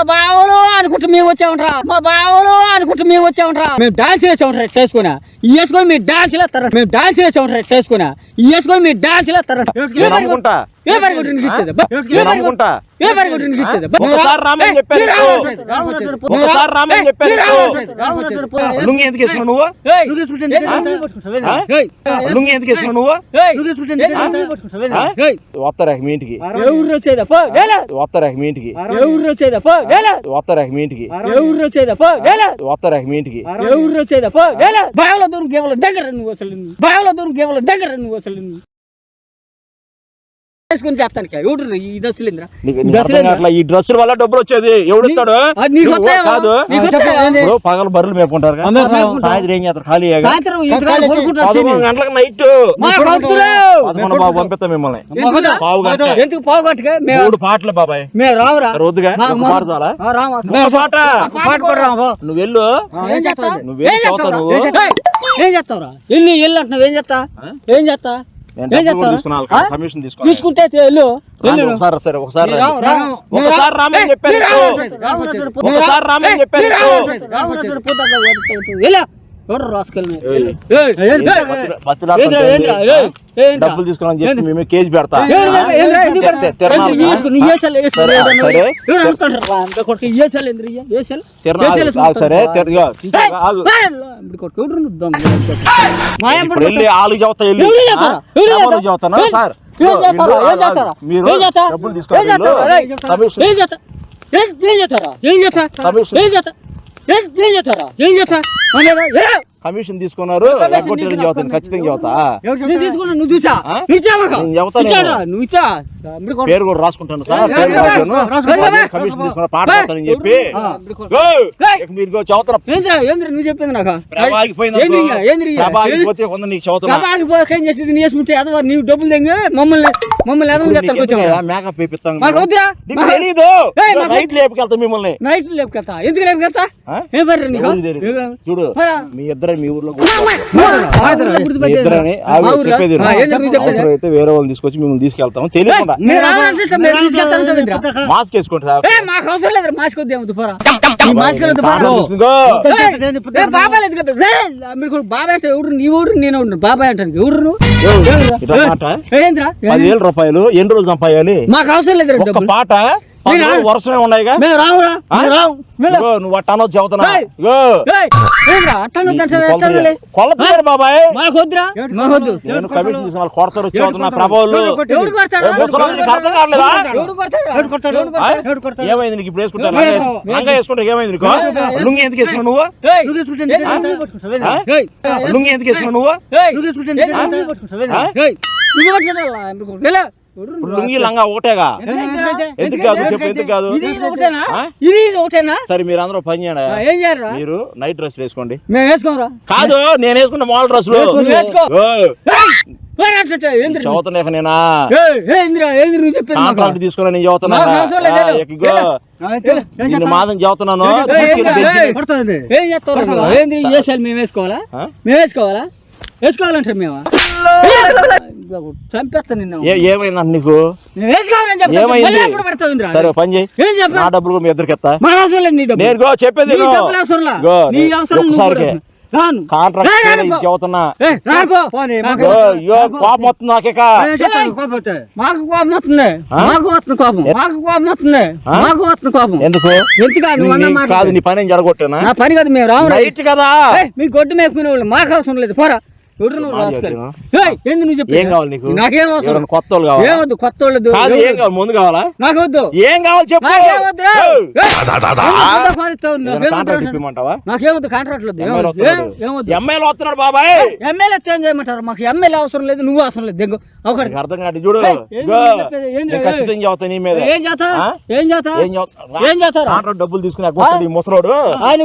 మా బావలు అనుకుంటే మేము వచ్చామంటారా. మా బావలు అనుకుంటే మేము వచ్చామంటారా. మేము డాన్స్ వేసామంటారా ఇట్లా వేసుకున్నా వేసుకొని మీరు డాన్స్ వేస్తారా మేము డాన్స్ వేసామంటారా ఇట్లా వేసుకున్నా వేసుకొని మీరు డాన్స్ వేస్తారా ఏ మరి కొట్టి నీకు ఏ మరి కొట్టి నీకు. ఒకసారి. రావద్దు. రావద్దు. ఒకసారి. రావద్దు. రావద్దు. లుంగి ఎందుకు వేసుకున్నావు నువ్వు. లుంగి ఎందుకు వేసుకున్నావు నువ్వు. వస్తారా మీ ఇంటికి? ఎవరు వచ్చేదప్ప వేల. వస్తారా మీ ఇంటికి? ఎవరు వచ్చేదప్ప వేల. వస్తారా మీ ఇంటికి? ఎవరు వచ్చేదప్ప వేల. వస్తారా మీ ఇంటికి? ఎవరు వచ్చేదప్ప వేల. బావల దూరం గేవల దగ్గర నువ్వు అసలు బావల దూరం గేవల దగ్గర నువ్వు అసలు వేసుకుని చేస్తాను ఎవడు ఈ దశలేంద్ర. ఈ డ్రెస్సుల వల్ల డబ్బులు వచ్చేది. ఎవడు ఇస్తాడు? నీకు నువ్వు వస్తాయా? కాదు? ఇప్పుడు పగలు బర్రెలు మేపుకుంటారు. సాయంత్రం ఏం చేస్తారు? ఖాళీ పదకొండు గంటలకు నైట్. పదకొండు బాబు పంపిస్తాం మిమ్మల్ని. ఎందుకు? పావు గంట? ఎందుకు? పోగొట్టుగా మేము మూడు పాటలు బాబాయ్. మేము రావురా. మా- పాట చాలా? పాట. పాట. నువ్వు వెళ్ళు? నువ్వేం చేస్తావురా? నువ్వు? ఏం చేస్తావురా? ఎల్లు ఎల్లు అంటున్నావు. ఏం చేస్తా ఏం చేస్తా కమిషన్ తీసుకుంటే వెళ్ళు ఒకసారి సరే ఒకసారి. ఒకసారి రామని చెప్పాను. ఒకసారి రామని చెప్పాను డబ్బులు తీసుకున్నాను చెప్పి? మేము కేసు పెడతా. సరే, వెళ్ళి. ఆలు చదువుతా వెళ్ళి? చదువుతానా సార్? మీరు ఏం చేస్తారా? డబ్బులు ఏం తీసుకోవాలి చేస్తారా? ఏం చేస్తా? ఏం ఏం చేస్తారా? ఏం? కమిషన్. ఏం చేస్తారా? ఏం చేస్తా? తీసుకున్నారు కమిషన్ ఎగ్గొట్టేది తీసుకున్నా. చదువుతాను ఖచ్చితంగా చదువుతా నువ్వు తీసుకున్నా, నువ్వు చూసా? నువ్వు? నువ్వు. పేరు కూడా రాసుకుంటాను సార్ పేరు రాశాను కమిషన్ తీసుకున్న పాట పాడతానని చెప్పి. మీరు చదువుతున్న ఏంద్రా నువ్వు చెప్పింది నాకు? ఆగిపోయింది కొంత నీకు చదువుతున్నా. ఏం చేసేది? నీ వేసుకుంటే ఎదవ నీవు డబ్బులు తెంగి మమ్మల్ని మమ్మల్ని ఎదవ చేస్తాను కొంచెం మేకప్ వేపిస్తాం మాకు వద్దురా. నీకు మాకు- తెలీదు. నైట్ లేపుకెళ్తా మిమ్మల్ని. నైట్ లేపుకెళ్తా. ఎందుకు లేపుకెళ్తా? ఏం నీకు. ఏం- చూడు. మీ ఇద్దరు మీ ఊర్లో. ఇద్దరని? చెప్పేది? అవసరం అయితే వేరే వాళ్ళని తీసుకొచ్చి మిమ్మల్ని తీసుకెళ్తాం తెలియకుండా మాస్క్ వేసుకోండి సార్ ఏ మాకు అవసరం లేదు మాస్క్ బాబాయ్ లేదు కదా. ఏ, మీరు కూడా బాబాయ్ అంటే ఎవరు? నీ ఊరు నేను బాబాయ్ అంటాను ఎవరు పదివేల రూపాయలు ఎన్ని రోజులు సంపాయాలి? మాకు అవసరం లేదు పాట. వరుసనే ఉన్నాయిగా? నువ్వు అట్టానో చదువుతున్నా ఏయ్. ఇగో. ఏయ్, ఏంద్రా అట్టను అట్టను కొలతలేరు బాబాయ్? మాకు వద్దురా మాకు వద్దు నేను కమిషన్ తీసుకున్న వాళ్ళు కొడతారు చదువుతున్నా ప్రభావాలు? ఏమైంది నీకు? ఇప్పుడు వేసుకుంటా. లంగా వేసుకుంటా ఏమైంది నీకు? లుంగి ఎందుకు వేసుకున్నావు నువ్వు? లుంగి ఎందుకు వేసుకున్నావు నువ్వు? లుంగి లంగా ఒకటేగా? ఎందుకు? కాదు చెప్పు ఎందుకు కాదు ఇది ఒకటేనా? సరే మీరు అందరూ పని చేయండి. మీరు నైట్ డ్రెస్ వేసుకోండి. మేము వేసుకోరా? కాదు నేను వేసుకున్న మోడల్ డ్రెస్ నువ్వు వేసుకో. ఏంద్ర చదువుతున్నా నేనా? కాంట్రాక్ట్ తీసుకున్నా నేను మాదం చదువుతున్నాను. ఏం వేసుకోవాలా? మేము వేసుకోవాలా? వేసుకోవాలంటారు మేము? నీకు? సరే పని చేయి. నా డబ్బులు కూడా మీ ఇద్దరికి ఎత్తా. నేను చెప్పేది కాంట్రాక్ట్ చదువుతున్నా కోపం వస్తుంది మాకు కోపం వస్తుంది? మాకు వస్తుంది కోపం. మాకు కోపం వస్తుంది? మాకు వస్తుంది కోపం. ఎందుకు? ఎందుకు కాదు? నీ పని జరగొట్టేనా? నా పని కాదు మేము రాము. నైట్ కదా. మీ గొడ్డు మేపుకునే వాళ్ళు మాకు అవసరం లేదు. పోరా. ఎవరు నువ్వు ఏంది నువ్వు చెప్పేది? ఏం కావాలి నీకు? నాకేం అవసరం? కొత్త వాళ్ళు కావాలా? ఏమొద్దు కొత్త వాళ్ళదు కాదు ఏం కావాలి? ముందు కావాలా? నాకు వద్దు ఏం కావాలి చెప్పు. నాకేమొద్దు? కాంట్రాక్ట్ నాకేమొద్దు ఏమొద్దు? వస్తున్నాడు ఎమ్మెల్యే బాబాయ్. ఎమ్మెల్యే ఏం చేయమంటారు? మాకు ఎమ్మెల్యే అవసరం లేదు నువ్వు అవసరం లేదు. దెంగు. ఒకటి. అర్థం కాదు చూడు? ఖచ్చితంగా నీ మీద. ఏం చేస్తా? ఏం చేస్తా? ఏం చేస్తారా? కాంట్రాక్ట్ డబ్బులు తీసుకుని ముసలోడు. ఆయన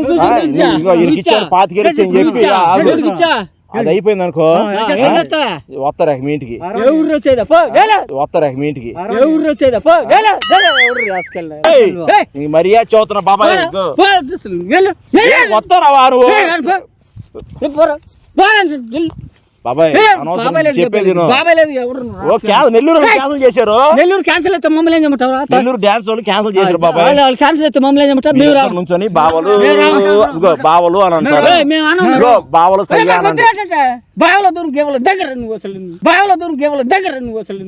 ఇచ్చాడు చెప్పి అది అయిపోయింది అనుకో. వస్తారా మీ ఇంటికి? ఎవరు వచ్చేదప్ప వేలే. వస్తారా మీ ఇంటికి? ఎవరు నీ మర్యాద చదువుతున్నా వెళ్ళు. వస్తారా వారు? బాబాయ్ చెప్పేది ఓ నెల్లూరు క్యాన్సిల్ చేశారు. నెల్లూరు క్యాన్సిల్ అయితే మమ్మల్ని ఏం చేయమంటారా నెల్లూరు డాన్స్ వాళ్ళు క్యాన్సిల్ చేశారు బాబాయ్. వాళ్ళు వాళ్ళు క్యాన్సిల్ అయితే మమ్మల్ని ఏం చేయమంటారు మీరు. నుంచొని బావలు బావలు అని అంటారు. సయ్యా దూరం కేవలం దగ్గర నువ్వు అసలు. బావల దూరం కేవలం దగ్గర నువ్వు అసలు.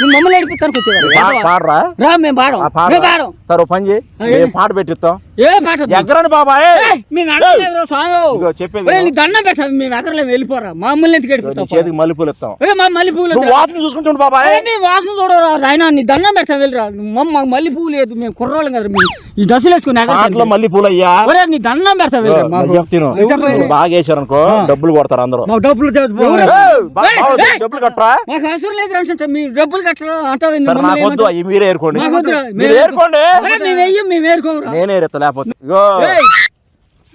నువ్వు మమ్మల్ని ఏడిపిస్తానికి వచ్చేవారు. పా- పాడరా? రా మేము పాడం ఆ, మేము పాడరా పాడం సరే ఓ పని చేయి. మేము పాట పెట్టిస్తాం. ఏ వద్దు. ఎగ్గరని బాబాయ్. ఏయ్, మేము ఎక్కర్లేదు స్వామి ఇగో చెప్పేది దండం పెడతాను. మేము ఎక్కర్లేదు వెళ్ళిపోరా. మమ్మల్ని ఎందుకు నీ ఏడిపిస్తావు చేతికి మల్లెపూలు ఇస్తాం. మా మల్లె పువ్వులు నువ్వు వాసన చూసుకుంటుండు బాబాయ్. నీ వాసన చూడరా నాయన నీ దండం పెడతాను వెళ్ళిరా. మమ్మ మాకు మల్లె పువ్వు లేదు మేము కుర్రోళ్ళం కదా మేము ఈ డ్రెస్సులు వేసుకుని ఎగరతాను. మల్లెపూలు అయ్యా. ఒరే నీ దండం పెడతాను ఇగో, వెళ్ళిరా నేను చెప్తాను. బాగా వేసారు అనుకో డబ్బులు కొడతారు అందరూ. మాకు డబ్బులు. డబ్బులు కట్టరా? మాకు అవసరం లేదు అంటే మీరు డబ్బులు కట్టడం అంటావు మీరే ఏరుకోండి. మాకు మీరు మేము ఏరుకోండి. మేము ఏరుకోరా? నేనే ఏరుతా లేకపోతే. ఇగో.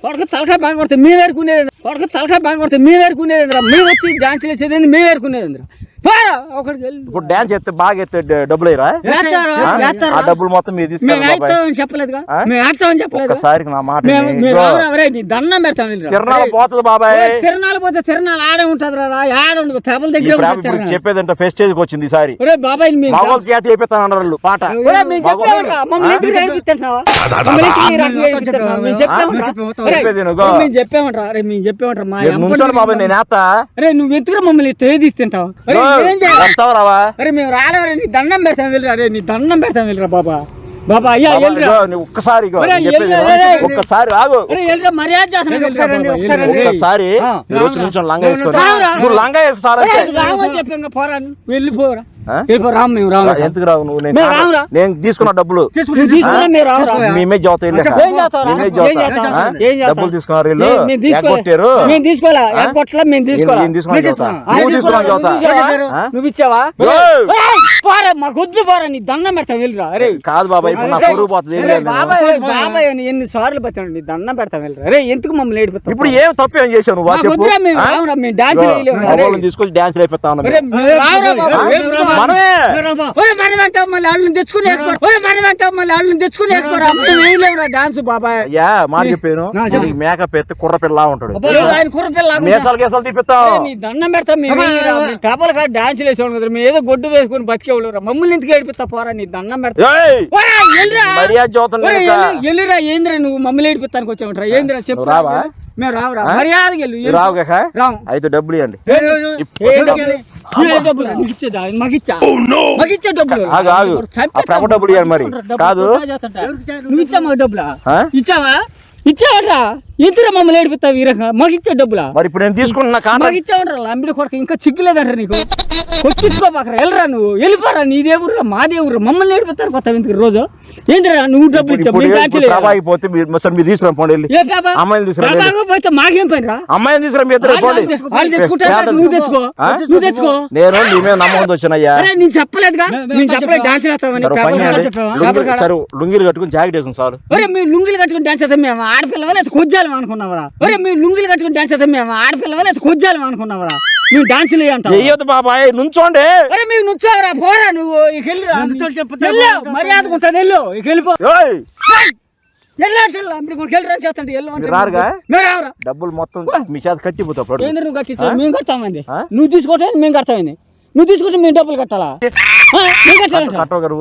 కొడక తలకాయ బాగా కొడితే మేము ఏరుకునేది కొడక తలకాయ బాగా కొడితే మేము ఏరుకునేది మేము వచ్చి డాన్స్ చేసేది మేము ఏరుకునేది ఇప్పుడు డాన్స్ చేస్తే బాగా ఎత్తే డబ్బులు అయ్యరా? ఆ డబ్బులు మొత్తం మీరు తీసుకెళ్ళి చెప్పలేదు ఒక్కసారికి నా మాట దండం పెడతాం. తిరణాలు పోతుంది బాబాయ్. తిరణాలు పోతే తిరణాలు ఆడే ఉంటది రా ఆడ ఉండదు. పెబల దగ్గర. చెప్పేదంటే ఫెస్టేజ్కి వచ్చింది ఈసారి. బాబాయ్ చేతి అయిపోతాను అన్నారు పాట? మేము మా ఎంపటి నుంచోండి బాబాయ్ నేను అరే నువ్వు ఎత్తుకురా మమ్మల్ని తేదీస్తుంటావు వస్తావా రావా? అరే మేము రాలేవరే నీ దండం పెడతాం వెళ్ళరా. అరే నీ దండం పెడతాం వెళ్ళరా బాబా. బాబా అయ్యా వెళ్ళరా. ఒక్కసారి. ఒక్కసారి ఆగు. అరే వెళ్ళరా మర్యాద చేస్తాను. ఒక్కసారి వచ్చి నుంచొని లంగా. నువ్వు లంగా వేసుకో సార్ పోరా. వెళ్ళిపోరా ఎందుకు రావు నువ్వు? నేను తీసుకున్న డబ్బులు. మేము? డబ్బులు తీసుకున్నారు వీళ్ళు. నువ్వు ఇచ్చావా? దండం పెడతా వెళ్ళరా. అరే. కాదు బాబాయ్. బాబాయ్ ఎన్ని సార్లు బతాడు నీ దండం పెడతా వెళ్ళరా. అరే ఎందుకు మమ్మల్ని ఏడిపోతావు ఇప్పుడు ఏం తప్పు ఏం చేసావు నువ్వు? డాన్స్ తీసుకొచ్చి డాన్స్ అయిపోతా మనమే ఓయ్ మనం అంటాం మళ్ళీ తెచ్చుకుని మళ్ళీ వాళ్ళని తెచ్చుకుని వేసుకోరా మేము వేయలేమురా డాన్స్ బాబాయ్ అయ్యా మాట చెప్పాను నీకు మేకప్ ఎత్తే కుర్ర పిల్ల ఉంటాడు ఆయన. మీసాలు దండం పెడతా మేము వేయరా. మేము పేపర్ కాడ డాన్స్ వేసేవాడు కదా మేము ఏదో గొడ్డు వేసుకొని బతికేవాళ్ళరా మమ్మల్ని ఏడిపిస్తా పోరా నీ దండం పెడతా ఏయ్! ఓరా, ఎల్లురా. ఏంద్రా నువ్వు మమ్మల్ని ఏడిపిస్తానికి వచ్చావుంటరా ఏంద్రా చెప్పు నువ్వు రావా? మేము రావురా మర్యాదకి వెళ్ళు రావు అయితే డబ్బులు ఇవ్వండి డబ్బులు? ఏ డబ్బులు? నీకు ఇచ్చేదా? మాకు ఇచ్చా? మాకు ఇచ్చే డబ్బులు మరి. కాదు. వృధా చేస్తుంటా. నువ్వు ఇచ్చా మాకు డబ్బులా ఆ? ఇచ్చావా ఇచ్చావట్రా ఎందుకు మమ్మల్ని ఏడిపిస్తావు ఈ రకంగా మాకు ఇచ్చే డబ్బులా? మరి ఇప్పుడు నేను తీసుకుంటున్నా మాకు ఇచ్చావంటారా లంబిడి కొడుకు. ఇంకా చిక్కులేదంటారు నీకు? కొట్టించుకోబాకరా వెళ్ళరా నువ్వు? వెళ్ళిపోరా నీ దేవుడురా మా దేవుడు మమ్మల్ని ఏడిపోతారు కొత్త ఇంటికి రోజు. ఏంటిరా నువ్వు డబ్బులు ఇచ్చావు సరే పోతే మాకేం పని రా? అమ్మాయిని తీసుకురా మీ ఇద్దరు పోండి. వాళ్ళు తెచ్చుకుంటారు. నువ్వు తెచ్చుకో? నువ్వు తెచ్చుకో. నేను నీ మీద నమ్మకం వచ్చినయ్యా అరే నేను చెప్పలేదుగా? నేను చెప్పలేదు డాన్స్ సరే. సరే లుంగీలు కట్టుకుని జాకెట్ వేసుకుని ఒరే మీరు లుంగిలు కట్టుకుని డాన్స్ చేస్తాం మేము. ఆడపిల్లవా లేదా కొజ్జాలం అనుకున్నావరా. ఒరే మీరు లుంగిలు కట్టుకుని డాన్స్ చేస్తాం మేము. ఆడపిల్లవా లేదా కొజ్జాలం అనుకున్నావరా. మేము డాన్సులు అంటాం చెయ్యొద్దు బాబాయ్ నుంచోండి. ఒరే మీరు నుంచోవరా పోరా నువ్వు. ఇక మర్యాద ఉంటుంది వెళ్ళు. ఇక వెళ్ళిపో డబ్బులు మొత్తం మీ కట్టిపోతావు ఏంద్ర నువ్వు మేము కడతామండి? నువ్వు తీసుకోవటం మేము కడతామండి. నువ్వు తీసుకుంటే మేము డబ్బులు కట్టాలా? కట్టవు గారు